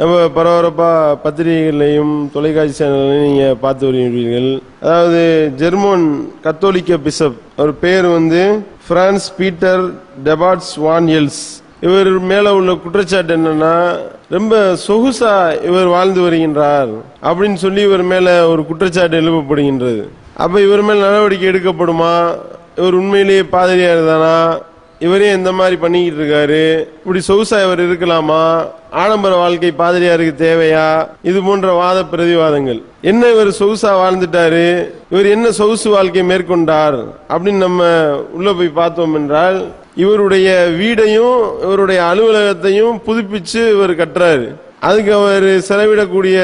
நம்ம பரபரப்பா பத்திரிகைகளையும் தொலைக்காட்சி சேனல்களையும் நீங்க பார்த்து வருகிறீர்கள். அதாவது ஜெர்மன் கத்தோலிக்க பிஷப் அவர் பேர் வந்து Frans Peter Debats van Els இவர் மேல உள்ள குற்றச்சாட்டு என்னன்னா ரொம்ப சொகுசா இவர் வாழ்ந்து வருகின்றார் அப்படின்னு சொல்லி இவர் மேல ஒரு குற்றச்சாட்டு எழுப்பப்படுகின்றது. அப்ப இவர் மேல் நடவடிக்கை எடுக்கப்படுமா? இவர் உண்மையிலேயே பாதிரியார் தானா? இவரே இந்த மாதிரி பண்ணிக்கிட்டு இருக்காரு இப்படி சொகுசா இவர் இருக்கலாமா? ஆடம்பர வாழ்க்கை பாதிரியாருக்கு தேவையா? இது போன்ற வாத பிரதிவாதங்கள். என்ன இவர் சொகுசா வாழ்ந்துட்டாரு? இவர் என்ன சொகுசு வாழ்க்கை மேற்கொண்டார்? அப்படின்னு நம்ம உள்ள போய் பார்த்தோம் என்றால் இவருடைய வீடையும் இவருடைய அலுவலகத்தையும் புதுப்பிச்சு இவர் கட்டுறாரு. அதுக்கு அவர் செலவிடக்கூடிய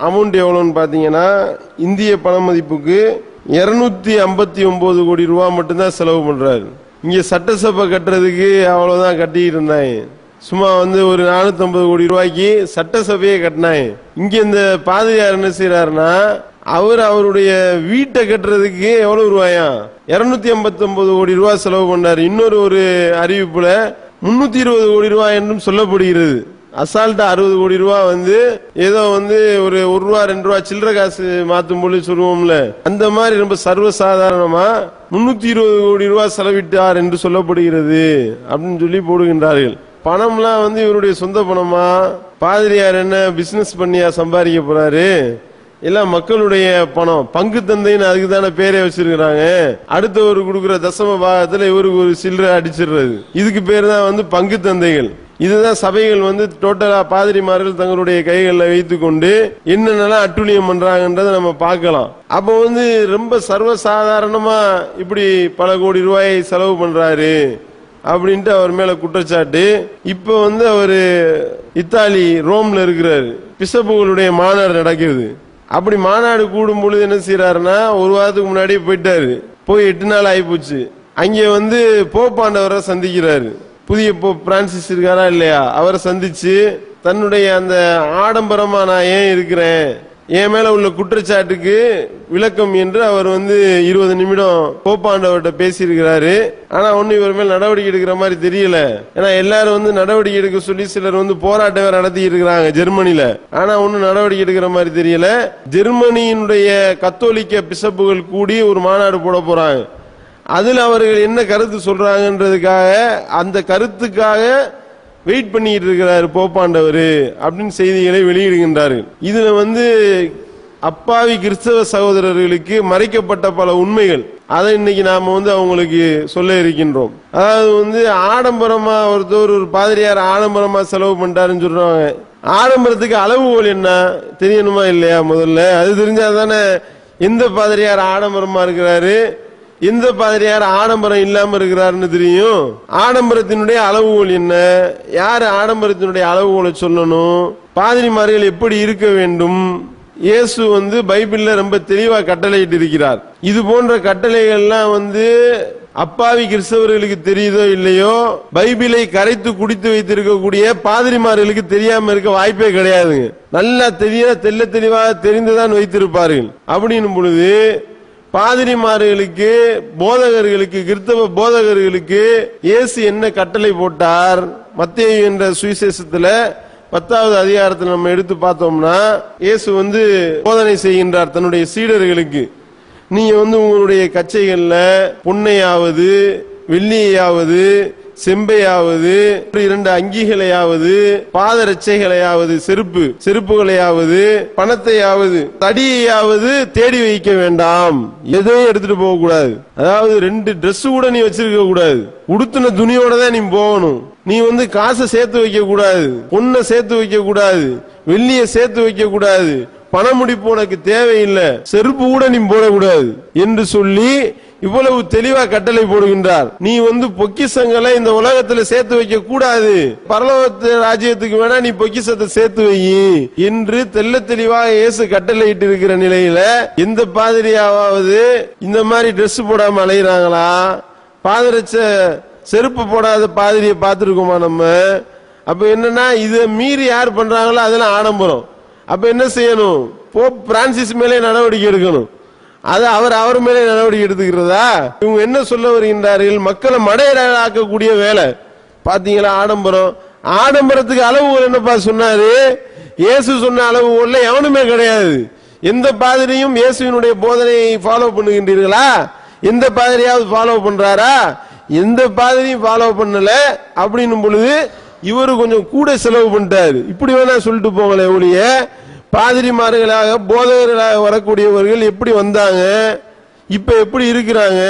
அமௌண்ட் எவ்வளோன்னு பார்த்தீங்கன்னா இந்திய பண மதிப்புக்கு இருநூத்தி ஐம்பத்தி ஒன்பது கோடி ரூபா மட்டும்தான் செலவு பண்றாரு. இங்கே சட்டசபை கட்டுறதுக்கு அவ்வளோதான் கட்டிட்டு இருந்தாங்க சும்மா வந்து ஒரு நானூத்தி கோடி ரூபாய்க்கு சட்டசபையே கட்டினாங்க இங்க இந்த பாதிரியார் என்ன செய்யறாருன்னா அவர் அவருடைய வீட்டை கட்டுறதுக்கு எவ்வளவு ரூபாயா? இருநூத்தி ஐம்பத்தி ஒன்பது கோடி ரூபாய் செலவு பண்ணாரு. இன்னொரு ஒரு அறிவிப்புல முன்னூத்தி இருபது கோடி ரூபாய் என்றும் சொல்லப்படுகிறது. அசால்ட்டா அறுபது கோடி ரூபாய் வந்து ஏதோ வந்து ஒரு ஒரு ரூபா ரெண்டு ரூபா சில்லற காசு மாத்தும் பொழுது சொல்லுவோம்ல. அந்த மாதிரி ரொம்ப சர்வசாதாரணமா முன்னூத்தி இருபது கோடி ரூபாய் செலவிட்டார் என்று சொல்லப்படுகிறது அப்படின்னு சொல்லி போடுகின்றார்கள். பணம்லாம் வந்து இவருடைய சொந்த பணமா? பாதிரியார் என்ன பிசினஸ் பண்ணியா சம்பாதிக்க போறாரு? எல்லாம் மக்களுடைய பணம். பங்கு தந்தைன்னு அதுக்கு தானே பேரே வச்சிருக்கிறாங்க. அடுத்தவர் கொடுக்குற தசம பாகத்துல இவருக்கு ஒரு சில்லறை அடிச்சிடுறது. இதுக்கு பேர் தான் வந்து பங்கு தந்தைகள். இதுதான் சபைகள் வந்து டோட்டலா பாதிரிமார்கள் தங்களுடைய கைகளில் வைத்து கொண்டு என்னென்னலாம் அட்டுழியம் பண்றாங்கன்றத நம்ம பார்க்கலாம். அப்போ வந்து ரொம்ப சர்வசாதாரணமா இப்படி பல கோடி ரூபாயை செலவு பண்றாரு அப்படின்ட்டு அவர் மேல குற்றச்சாட்டு. இப்ப வந்து அவரு இத்தாலி ரோம்ல இருக்கிறாரு. பிசப்புகளுடைய மாநாடு நடக்கிறது. அப்படி மாநாடு கூடும் பொழுது என்ன செய்யறாருன்னா ஒரு வாரத்துக்கு முன்னாடியே போயிட்டாரு. போய் எட்டு நாள் ஆயிப்போச்சு. அங்கே வந்து போப்பாண்டவரை சந்திக்கிறாரு. புதிய பிரான்சிஸ் இருக்காரா இல்லையா? அவரை சந்திச்சு தன்னுடைய அந்த ஆடம்பரமா நான் ஏன் இருக்கிறேன்? என் மேல உள்ள குற்றச்சாட்டுக்கு விளக்கம் என்று அவர் வந்து இருபது நிமிடம் போப்பாண்டவர்கிட்ட பேசியிருக்கிறாரு. ஆனா ஒண்ணு இவர் மேல் நடவடிக்கை எடுக்கிற மாதிரி தெரியல. ஏன்னா எல்லாரும் வந்து நடவடிக்கை எடுக்க சொல்லி சிலர் வந்து போராட்டம் வேற நடத்தி இருக்கிறாங்க ஜெர்மனில. ஆனா ஒன்னும் நடவடிக்கை எடுக்கிற மாதிரி தெரியல. ஜெர்மனியினுடைய கத்தோலிக்க பிசப்புகள் கூடி ஒரு மாநாடு போட போறாங்க. அதில் அவர்கள் என்ன கருத்து சொல்றாங்கன்றதுக்காக அந்த கருத்துக்காக வெயிட் பண்ணிட்டு இருக்கிறாரு போப்பாண்டவர் அப்படின்னு செய்திகளை வெளியிடுகின்றார்கள். இதுல வந்து அப்பாவி கிறிஸ்தவ சகோதரர்களுக்கு மறைக்கப்பட்ட பல உண்மைகள். அதை இன்னைக்கு நாம வந்து அவங்களுக்கு சொல்ல இருக்கின்றோம். அதாவது வந்து ஆடம்பரமா ஒருத்தர் ஒரு பாதிரியார் ஆடம்பரமா செலவு பண்ணிட்டாருன்னு சொல்றாங்க. ஆடம்பரத்துக்கு அளவுகோல் என்ன? தெரியணுமா இல்லையா முதல்ல? அது தெரிஞ்சாதானே எந்த பாதிரியார் ஆடம்பரமா இருக்கிறாரு? எந்த பாதிரியார் ஆடம்பரம் இல்லாம இருக்கிறாருன்னு தெரியும்? ஆடம்பரத்தினுடைய அளவுகோல் என்ன? யார் ஆடம்பரத்தினுடைய அளவுகோலை சொல்லணும்? பாதிரிமார்கள் எப்படி இருக்க வேண்டும்? இயேசு வந்து பைபிள்ல ரொம்ப தெளிவா கட்டளையிட்டு இருக்கிறார். இது போன்ற கட்டளைகள்லாம் வந்து அப்பாவி கிறிஸ்தவர்களுக்கு தெரியுதோ இல்லையோ? பைபிளை கரைத்து குடித்து வைத்திருக்கக்கூடிய பாதிரிமார்களுக்கு தெரியாம இருக்க வாய்ப்பே கிடையாதுங்க. நல்லா தெரிய தெல்ல தெளிவாக தெரிந்துதான் வைத்திருப்பார்கள். அப்படின்னும் பொழுது பாதிரிமார்களுக்கு போதகர்களுக்கு கிறிஸ்தவ போதகர்களுக்கு இயேசு என்ன கட்டளை போட்டார்? மத்திய என்ற சுவிசேஷத்துல பத்தாவது அதிகாரத்தில் நம்ம எடுத்து பார்த்தோம்னா இயேசு வந்து போதனை செய்கின்றார் தன்னுடைய சீடர்களுக்கு. நீங்க வந்து உங்களுடைய கச்சைகள்ல பொன்னையாவது வெள்ளியாவது செம்பையாவது இரண்டு அங்கிகளையாவது பாதரட்சைகளையாவது செருப்பு செருப்புகளையாவது பணத்தையாவது தடியையாவது தேடி வைக்க வேண்டாம். எதையும் எடுத்துட்டு போக கூடாது. அதாவது ரெண்டு Dress கூட நீ வச்சிருக்க கூடாது. உடுத்தின துணியோட தான் நீ போகணும். நீ வந்து காசை சேர்த்து வைக்க கூடாது. பொண்ணை சேர்த்து வைக்க கூடாது. வெள்ளிய சேர்த்து வைக்க கூடாது. பண முடிப்பு உனக்கு தேவையில்லை செருப்பு கூட நீ போடக்கூடாது என்று சொல்லி இவ்வளவு தெளிவா கட்டளை போடுகின்றார். நீ வந்து பொக்கிசங்களை இந்த உலகத்துல சேர்த்து வைக்க கூடாது. பரலோகத்து ராஜ்யத்துக்கு வேணா நீ பொக்கிசத்தை சேர்த்து வை என்று தெல்ல தெளிவாக இயேசு கட்டளையிட்டு இருக்கிற நிலையில எந்த பாதிரியாவது இந்த மாதிரி Dress போடாம அலையிறாங்களா? பாதிரச்ச செருப்பு போடாத பாதிரியை பார்த்துருக்கோமா நம்ம? அப்ப என்னன்னா இதை மீறி யார் பண்றாங்களோ அதெல்லாம் ஆடம்பரம். அப்ப என்ன செய்யணும்? போப் பிரான்சிஸ் மேலே நடவடிக்கை எடுக்கணும். அது அவர் அவர் மேலே நடவடிக்கை எடுத்துக்கிறதா? இவங்க என்ன சொல்ல வருகின்றார்கள்? மக்களை மடையராக்கக்கூடிய வேலை. பாத்தீங்களா ஆடம்பரம். ஆடம்பரத்துக்கு அளவுகோல் என்னப்பா சொன்னாரு? இயேசு சொன்ன அளவுகோல்ல எவனுமே கிடையாது. எந்த பாதிரியும் இயேசுவினுடைய போதனையை ஃபாலோ பண்ணுகின்றீர்களா? எந்த பாதிரியாவது ஃபாலோ பண்றாரா? எந்த பாதிரியும் ஃபாலோ பண்ணல. அப்படின்னும் பொழுது இவரு கொஞ்சம் கூட செலவு பண்ணிட்டாரு. இப்படி வேணா சொல்லிட்டு போங்களே ஒழிய பாதிரிமார்களாக போதகர்களாக வரக்கூடியவர்கள் எப்படி வந்தாங்க? இப்ப எப்படி இருக்கிறாங்க?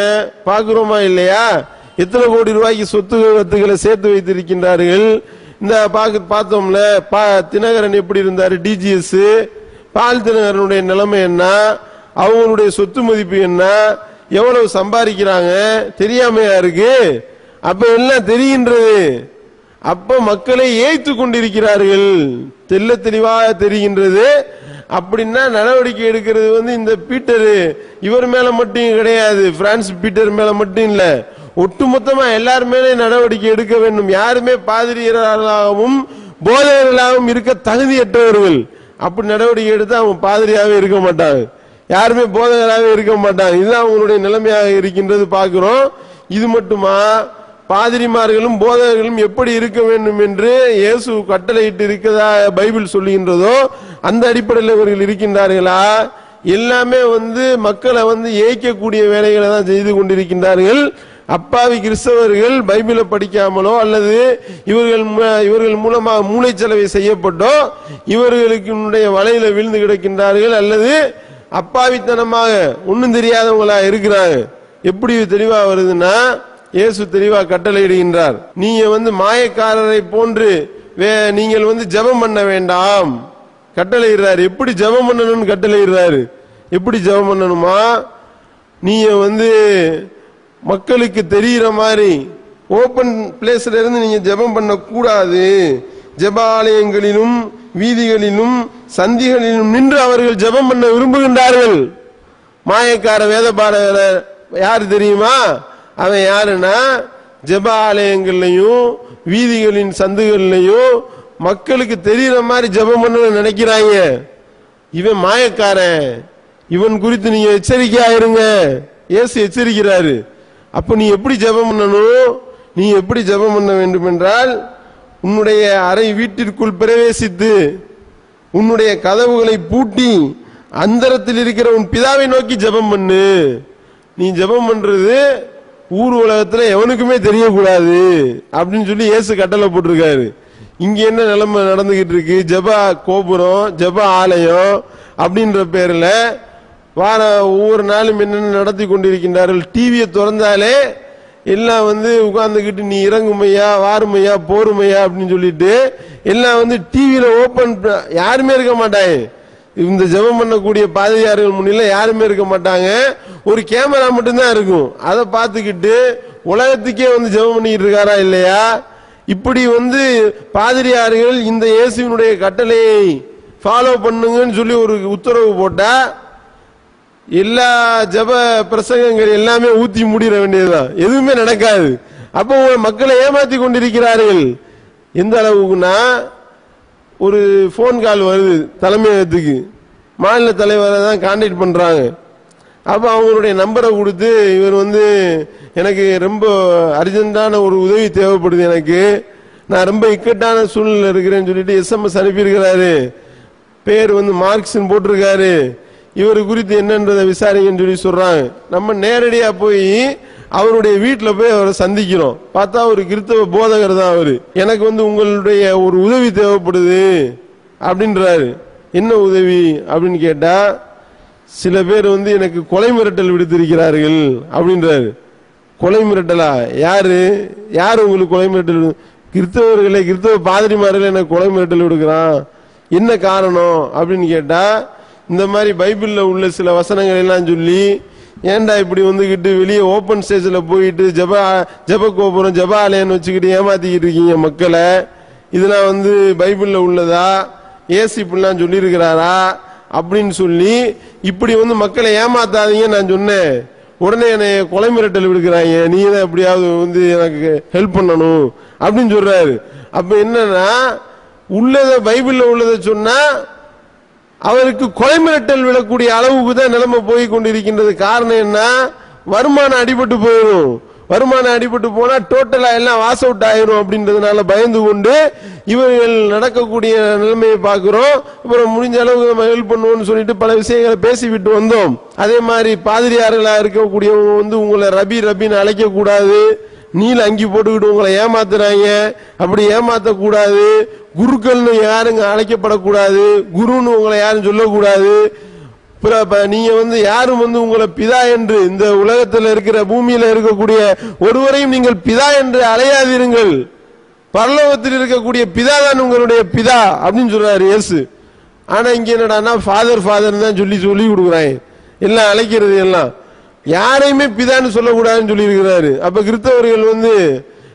பாக்குறோமா இல்லையா? எத்தனை கோடி ரூபாய்க்கு சொத்து வத்துக்களை சேர்த்து வைத்திருக்கின்றார்கள்? இந்த பாக்கு பார்த்தோம்ல பா தினகரன் எப்படி இருந்தாரு? டிஜிஎஸ் பால் தினகரனுடைய நிலைமை என்ன? அவங்களுடைய சொத்து மதிப்பு என்ன? எவ்வளவு சம்பாதிக்கிறாங்க? தெரியாமையா இருக்கு? அப்ப எல்லாம் தெரிகின்றது. அப்ப மக்களை ஏய்த்து கொண்டிருக்கிறார்கள். தெல்ல தெளிவாக தெரிகின்றது. அப்படின்னா நடவடிக்கை எடுக்கிறது வந்து இந்த பீட்டர். இவர் மேல மட்டும் கிடையாது. பிரான்ஸ் பீட்டர் மேல மட்டும் இல்ல. ஒட்டுமொத்தமா எல்லார் மேலே நடவடிக்கை எடுக்க வேண்டும். யாருமே பாதிரியர்களாகவும் போதகர்களாகவும் இருக்க தகுதியற்றவர்கள். அப்படி நடவடிக்கை எடுத்து அவங்க பாதிரியாகவே இருக்க மாட்டாங்க. யாருமே போதகராகவே இருக்க மாட்டாங்க. இதுதான் அவங்களுடைய நிலைமையாக இருக்கின்றது பார்க்கிறோம். இது மட்டுமா? பாதிரிமார்களும் போதகர்களும் எப்படி இருக்க வேண்டும் என்று இயேசு கட்டளையிட்டு இருக்கதா பைபிள் சொல்லுகின்றதோ அந்த அடிப்படையில் இவர்கள் இருக்கின்றார்களா? எல்லாமே வந்து மக்களை வந்து ஏய்க்கக்கூடிய வேலைகளை தான் செய்து கொண்டிருக்கின்றார்கள். அப்பாவி கிறிஸ்தவர்கள் பைபிளை படிக்காமலோ அல்லது இவர்கள் இவர்கள் மூலமாக மூளைச்சலவை செய்யப்பட்டோ இவர்களுக்கு வலையில விழுந்து கிடக்கின்றார்கள். அல்லது அப்பாவித்தனமாக ஒன்றும் தெரியாதவங்களா இருக்கிறாங்க எப்படி தெளிவாக வருதுன்னா இயேசு தெளிவா கட்டளையிடுகின்றார். நீங்க வந்து மாயக்காரரை போன்று வே- நீங்கள் வந்து ஜெபம் பண்ண வேண்டாம். கட்டளையிடுறாரு. எப்படி ஜெபம் பண்ணணும்னு கட்டளையிடுறாரு. எப்படி ஜெபம் பண்ணணுமா? நீங்க வந்து மக்களுக்கு தெரிகிற மாதிரி ஓபன் பிளேஸ்ல இருந்து நீங்க ஜெபம் பண்ண கூடாது ஆலயங்களிலும் வீதிகளிலும் சந்திகளிலும் நின்று அவர்கள் ஜெபம் பண்ண விரும்புகின்றார்கள். மாயக்கார வேத பாட யாரு தெரியுமா? அவன் யாருன்னா ஜெப ஆலயங்கள்லையும் வீதிகளின் சந்துகள்லையும் மக்களுக்கு தெரியுற மாதிரி ஜெபம் பண்ண நினைக்கிறாங்க. இவன் மாயக்காரன். இவன் குறித்து நீங்க எச்சரிக்கையா இருங்க ஏசு எச்சரிக்கிறாரு. அப்ப நீ எப்படி ஜெபம் பண்ணணும்? நீ எப்படி ஜெபம் பண்ண வேண்டும் என்றால் உன்னுடைய அறை வீட்டிற்குள் பிரவேசித்து உன்னுடைய கதவுகளை பூட்டி அந்தரத்தில் இருக்கிற உன் பிதாவை நோக்கி ஜெபம் பண்ணு. நீ ஜெபம் பண்றது ஊர் உலகத்துல எவனுக்குமே தெரியக்கூடாது அப்படின்னு சொல்லி இயேசு கட்டளை போட்டிருக்காரு. இங்க என்ன நிலைமை நடந்துகிட்டு இருக்கு? ஜெப கோபுரம் ஜெப ஆலயம் அப்படின்ற பேர்ல வார ஒவ்வொரு நாளும் என்னென்ன நடத்தி கொண்டிருக்கின்றார்கள்? டிவியை திறந்தாலே எல்லாம் வந்து உட்காந்துக்கிட்டு நீ இறங்குமையா வாருமையா போருமையா அப்படின்னு சொல்லிட்டு எல்லாம் வந்து டிவியில ஓபன் யாருமே இருக்க மாட்டாங்க. இந்த ஜெபம் பண்ணக்கூடிய பாதிரியார்கள் முன்னில யாருமே இருக்க மாட்டாங்க. ஒரு கேமரா மட்டும்தான் இருக்கும். அதை பார்த்துக்கிட்டு உலகத்துக்கே வந்து ஜெபம் பண்ணிக்கிட்டு இருக்காரா இல்லையா? இப்படி வந்து பாதிரியார்கள் இந்த இயேசுவினுடைய கட்டளையை ஃபாலோ பண்ணுங்கன்னு சொல்லி ஒரு உத்தரவு போட்டா எல்லா ஜப பிரசங்கங்கள் எல்லாமே ஊத்தி முடிட வேண்டியதுதான். எதுவுமே நடக்காது. அப்போ மக்களை ஏமாத்தி கொண்டிருக்கிறார்கள். எந்த அளவுக்குன்னா ஒரு ஃபோன் கால் வருது தலைமையகத்துக்கு மாநில தலைவரை தான் கான்டாக்ட் பண்ணுறாங்க அப்போ அவங்களுடைய நம்பரை கொடுத்து இவர் வந்து எனக்கு ரொம்ப அர்ஜென்ட்டான ஒரு உதவி தேவைப்படுது எனக்கு. நான் ரொம்ப இக்கட்டான சூழ்நிலை இருக்கிறேன்னு சொல்லிட்டு எஸ்எம்எஸ் அனுப்பியிருக்கிறாரு. பேர் வந்து மார்க்ஸ்னு போட்டிருக்காரு. இவர் குறித்து என்னன்றதை விசாரிங்கன்னு சொல்லி சொல்கிறாங்க நம்ம நேரடியாக போய் அவருடைய வீட்டில் போய் அவரை சந்திக்கிறோம். பார்த்தா அவர் கிறிஸ்தவ போதகர் தான் அவர். எனக்கு வந்து உங்களுடைய ஒரு உதவி தேவைப்படுது அப்படின்றாரு. என்ன உதவி அப்படின்னு கேட்டா சில பேர் வந்து எனக்கு கொலை மிரட்டல் விடுத்திருக்கிறார்கள் அப்படின்றாரு. கொலை மிரட்டலா? யாரு? யார் உங்களுக்கு கொலை மிரட்டல் விடு- கிறித்தவ பாதிரிமார்களே எனக்கு கொலை மிரட்டல் விடுக்கிறான். என்ன காரணம் அப்படின்னு கேட்டா இந்த மாதிரி பைபிளில் உள்ள சில வசனங்கள் எல்லாம் சொல்லி ஏன்டா இப்படி வந்துகிட்டு வெளியே ஓப்பன் ஸ்டேஜில் போயிட்டு ஜப ஜப கோபுரம் ஜப ஆலயம்னு வச்சுக்கிட்டு ஏமாத்திக்கிட்டு இருக்கீங்க மக்களை? இதெல்லாம் வந்து பைபிளில் உள்ளதா? ஏசி இப்படிலாம் சொல்லியிருக்கிறாரா? அப்படின்னு சொல்லி இப்படி வந்து மக்களை ஏமாத்தாதீங்க நான் சொன்னேன். உடனே என்னை கொலை மிரட்டல் விடுக்கிறாங்க. நீ தான் எப்படியாவது வந்து எனக்கு ஹெல்ப் பண்ணணும் அப்படின்னு சொல்றாரு. அப்ப என்னன்னா உள்ளத பைபிள்ல உள்ளதை சொன்னா அவருக்கு கொலை மிரட்டல் விழக்கூடிய அளவுக்கு தான் நிலைமை போய் கொண்டிருக்கின்றது. காரணம் என்ன? வருமானம் அடிபட்டு போயிடும் வருமானம் அடிபட்டு போனா டோட்டலா எல்லாம் வாஸ் அவுட் ஆயிரும் அப்படின்றதுனால பயந்து கொண்டு இவர்கள் நடக்கக்கூடிய நிலைமையை பார்க்கிறோம். அப்புறம் முடிஞ்ச அளவுக்கு நம்ம ஹெல்ப் பண்ணுவோம்னு சொல்லிட்டு பல விஷயங்களை பேசிவிட்டு வந்தோம். அதே மாதிரி பாதிரியார்களா இருக்கக்கூடியவங்க வந்து உங்களை ரபி ரபின்னு அழைக்க கூடாது நீல அங்கி போட்டுக்கிட்டு உங்களை ஏமாத்துறாங்க. அப்படி ஏமாத்தக்கூடாது. குருக்கள்னு யாருங்க அழைக்கப்படக்கூடாது? குருன்னு உங்களை யாரும் சொல்லக்கூடாது. பிற- ப- நீங்க வந்து யாரும் வந்து உங்களை பிதா என்று இந்த உலகத்தில் இருக்கிற பூமியில இருக்கக்கூடிய ஒருவரையும் நீங்கள் பிதா என்று அலையாதீருங்கள் பரலோகத்தில் இருக்கக்கூடிய பிதா தான் உங்களுடைய பிதா அப்படின்னு சொல்றாரு இயேசு. ஆனா இங்க என்னடான்னா ஃபாதர் ஃபாதர் தான் சொல்லி சொல்லி கொடுக்குறாங்க. எல்லாம் அழைக்கிறது எல்லாம். யாரையுமே பிதான்னு சொல்லக்கூடாதுன்னு சொல்லியிருக்கிறாரு. அப்போ அப்ப கிறிஸ்தவர்கள் வந்து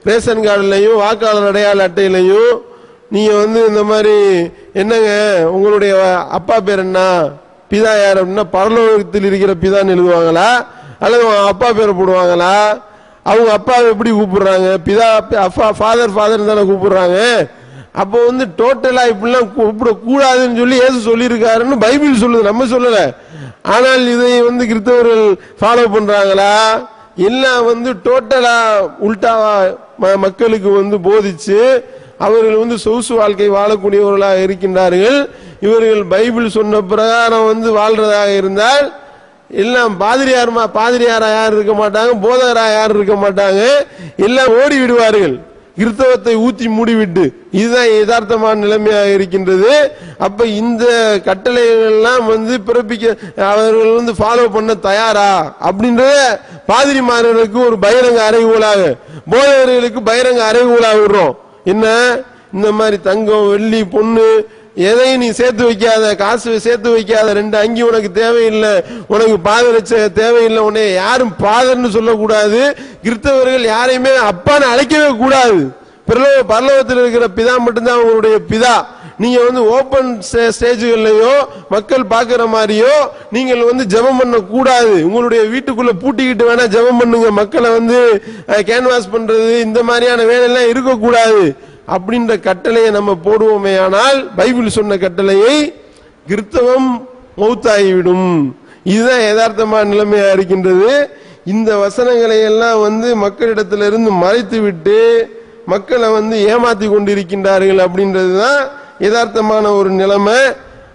ரேஷன் கார்டுலையும் வாக்காளர் அடையாள அட்டையிலையும் நீங்க வந்து இந்த மாதிரி என்னங்க உங்களுடைய அப்பா பேர் என்ன பிதா யார் அப்படின்னா பரலோகத்தில் இருக்கிற பிதான்னு எழுதுவாங்களா? அல்லது அவங்க அப்பா பேரை போடுவாங்களா? அவங்க அப்பாவை எப்படி கூப்பிடுறாங்க? பிதா அப்பா ஃபாதர் ஃபாதர் தானே கூப்பிடுறாங்க? அப்போ வந்து டோட்டலா இப்படிலாம் கூப்பிட கூடாதுன்னு சொல்லி ஏசு சொல்லியிருக்காருன்னு பைபிள் சொல்லுது. நம்ம சொல்லல. ஆனால் இதை வந்து கிறிஸ்தவர்கள் ஃபாலோ பண்றாங்களா? எல்லாம் வந்து டோட்டலா உல்டாவா ம- மக்களுக்கு வந்து போதிச்சு அவர்கள் வந்து சொகுசு வாழ்க்கை வாழக்கூடியவர்களாக இருக்கின்றார்கள். இவர்கள் பைபிள் சொன்ன பிரகாரம் வந்து வாழ்றதாக இருந்தால் எல்லாம் பாதிரியார் பாதிரியாரா யாரும் இருக்க மாட்டாங்க? போதகரா யாரும் இருக்க மாட்டாங்க? எல்லாம் ஓடி விடுவார்கள். கிறிஸ்தவத்தை ஊத்தி மூடிவிட்டு. இதுதான் யதார்த்தமான நிலைமையாக இருக்கின்றது. அப்ப இந்த கட்டளைகள்லாம் வந்து பிறப்பிக்க அவர்கள் வந்து ஃபாலோ பண்ண தயாரா? அப்படின்றத பாதிரிமார்களுக்கு ஒரு பகிரங்க அறைகூலாக போதகர்களுக்கு பகிரங்க அறைகூலாக விடுறோம். என்ன? இந்த மாதிரி தங்கம் வெள்ளி பொண்ணு எதையும் நீ சேர்த்து வைக்காத காசு சேர்த்து வைக்காத ரெண்டு அங்கி உனக்கு தேவையில்லை உனக்கு பாதரட்ச தேவையில்லை உன்னை யாரும் பாதர்னு சொல்லக்கூடாது. கிறிஸ்தவர்கள் யாரையுமே அப்பான்னு அழைக்கவே கூடாது. பிரலோக பரலோகத்தில் இருக்கிற பிதா மட்டும்தான் உங்களுடைய பிதா. நீங்க வந்து ஓபன் ஸ்டேஜுகள்லையோ மக்கள் பார்க்குற மாதிரியோ நீங்கள் வந்து ஜெபம் பண்ண கூடாது உங்களுடைய வீட்டுக்குள்ள பூட்டிக்கிட்டு வேணா ஜெபம் பண்ணுங்க. மக்களை வந்து கேன்வாஸ் பண்றது இந்த மாதிரியான வேலையெல்லாம் இருக்கக்கூடாது. அப்படின்ற கட்டளையை நம்ம போடுவோமே ஆனால் பைபிள் சொன்ன கட்டளையை கிறிஸ்தவம் மௌத்தாகிவிடும். இதுதான் யதார்த்தமான நிலைமையா இருக்கின்றது. இந்த வசனங்களை எல்லாம் வந்து மக்களிடத்திலிருந்து மறைத்து விட்டு மக்களை வந்து ஏமாத்தி கொண்டிருக்கின்றார்கள் அப்படின்றதுதான் யதார்த்தமான ஒரு நிலைமை.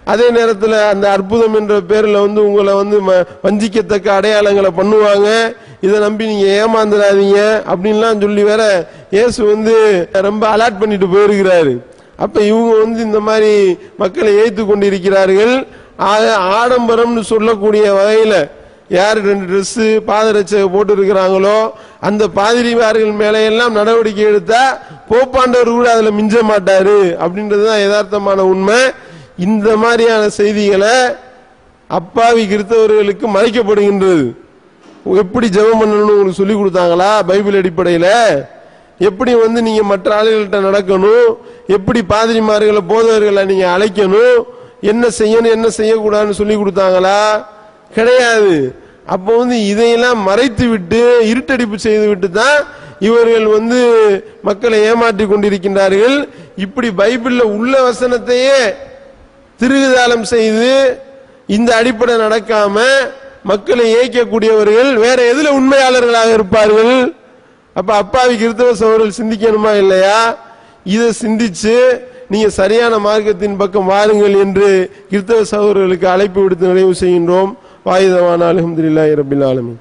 அதே நேரத்தில் அந்த அற்புதம் என்ற பேரில் வந்து உங்களை வந்து ம- வஞ்சிக்கத்தக்க அடையாளங்களை பண்ணுவாங்க. இதை நம்பி நீங்கள் ஏமாந்துடாதீங்க அப்படின்லாம் சொல்லி வேற இயேசு வந்து ரொம்ப அலாட் பண்ணிட்டு போயிருக்கிறாரு. அப்போ இவங்க வந்து இந்த மாதிரி மக்களை ஏய்த்து கொண்டிருக்கிறார்கள். ஆக ஆடம்பரம்னு சொல்லக்கூடிய வகையில் யார் ரெண்டு ட்ரெஸ்ஸு பாதரட்சை போட்டு இருக்கிறாங்களோ அந்த பாதிரிமார்கள் மேலையெல்லாம் நடவடிக்கை எடுத்தா போப்பாண்டவர் கூட அதில் மிஞ்ச மாட்டாரு அப்படின்றதுதான் யதார்த்தமான உண்மை. இந்த மாதிரியான செய்திகளை அப்பாவி கிறிஸ்தவர்களுக்கு மறைக்கப்படுகின்றது. எப்படி ஜெபம் பண்ணணும்னு உங்களுக்கு சொல்லி கொடுத்தாங்களா? பைபிள் அடிப்படையில்? எப்படி வந்து நீங்க மற்ற ஆளுகள்கிட்ட நடக்கணும்? எப்படி பாதிரிமார்களை போதவர்களை நீங்க அழைக்கணும்? என்ன செய்யணும் என்ன செய்யக்கூடாதுன்னு சொல்லி கொடுத்தாங்களா? கிடையாது. அப்போ வந்து இதையெல்லாம் மறைத்து விட்டு இருட்டடிப்பு செய்து விட்டு தான் இவர்கள் வந்து மக்களை ஏமாற்றி கொண்டிருக்கின்றார்கள். இப்படி பைபிளில் உள்ள வசனத்தையே திருகுதாளம் செய்து இந்த அடிப்படை நடக்காம மக்களை இயக்கக்கூடியவர்கள் வேற எதுல உண்மையாளர்களாக இருப்பார்கள்? அப்ப அப்பாவி கிறிஸ்தவ சகோதரர்கள் சிந்திக்கணுமா இல்லையா? இதை சிந்திச்சு நீங்க சரியான மார்க்கத்தின் பக்கம் வாருங்கள் என்று கிறிஸ்தவ சகோதரர்களுக்கு அழைப்பு விடுத்து நிறைவு செய்கின்றோம். வாயுதவான அலமதுல்லா இரபில் ஆலமீன்.